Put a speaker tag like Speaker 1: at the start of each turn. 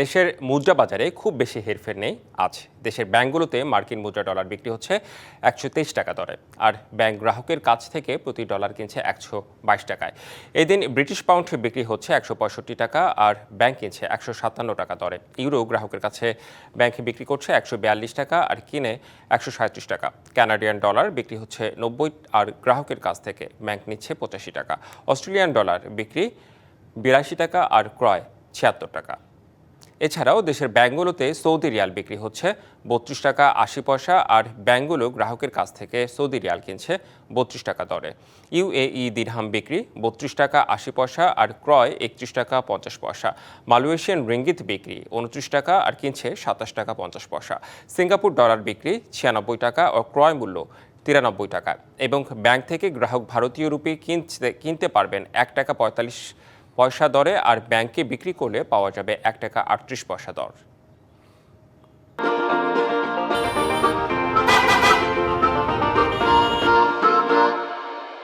Speaker 1: দেশের মুদ্রা বাজারে খুব বেশি হেরফের নেই আজ। দেশের ব্যাংকগুলোতে মার্কিন মুদ্রা ডলার বিক্রি হচ্ছে একশো তেইশ টাকা দরে আর ব্যাংক গ্রাহকের কাছ থেকে প্রতি ডলার কিনছে একশো বাইশ টাকায়। এদিন ব্রিটিশ পাউন্ড বিক্রি হচ্ছে একশো পঁয়ষট্টি টাকা আর ব্যাংক কিনছে একশো সাতান্ন টাকা দরে। ইউরো গ্রাহকের কাছে ব্যাংকে বিক্রি করছে একশো বিয়াল্লিশ টাকা আর কিনে একশো টাকা। কানাডিয়ান ডলার বিক্রি হচ্ছে নব্বই আর গ্রাহকের কাছ থেকে ব্যাংক নিচ্ছে পঁচাশি টাকা। অস্ট্রেলিয়ান ডলার বিক্রি বিরাশি টাকা আর ক্রয় ছিয়াত্তর টাকা। এছাড়াও দেশের ব্যাংকগুলোতে সৌদি রিয়াল বিক্রি হচ্ছে। বত্রিশ টাকা আশি পয়সা আর ব্যাংকগুলো গ্রাহকের কাছ থেকে সৌদি রিয়াল কিনছে বত্রিশ টাকা দরে। ইউএই দিরহাম বিক্রি, বত্রিশ টাকা আশি পয়সা আর ক্রয় একত্রিশ টাকা পঞ্চাশ পয়সা। মালয়েশিয়ান রিঙ্গিত বিক্রি, উনত্রিশ টাকা আর কিনছে সাতাশ টাকা পঞ্চাশ পয়সা। সিঙ্গাপুর ডলার বিক্রি, ছিয়ানব্বই টাকা ও ক্রয় মূল্য তিরানব্বই টাকা। এবং ব্যাংক থেকে গ্রাহক ভারতীয় রুপি কিনতে কিনতে পারবেন এক টাকা পঁয়তাল্লিশ পয়সা দরে আর ব্যাংকে বিক্রি করলে পাওয়া যাবে এক টাকা আটত্রিশ পয়সা দর।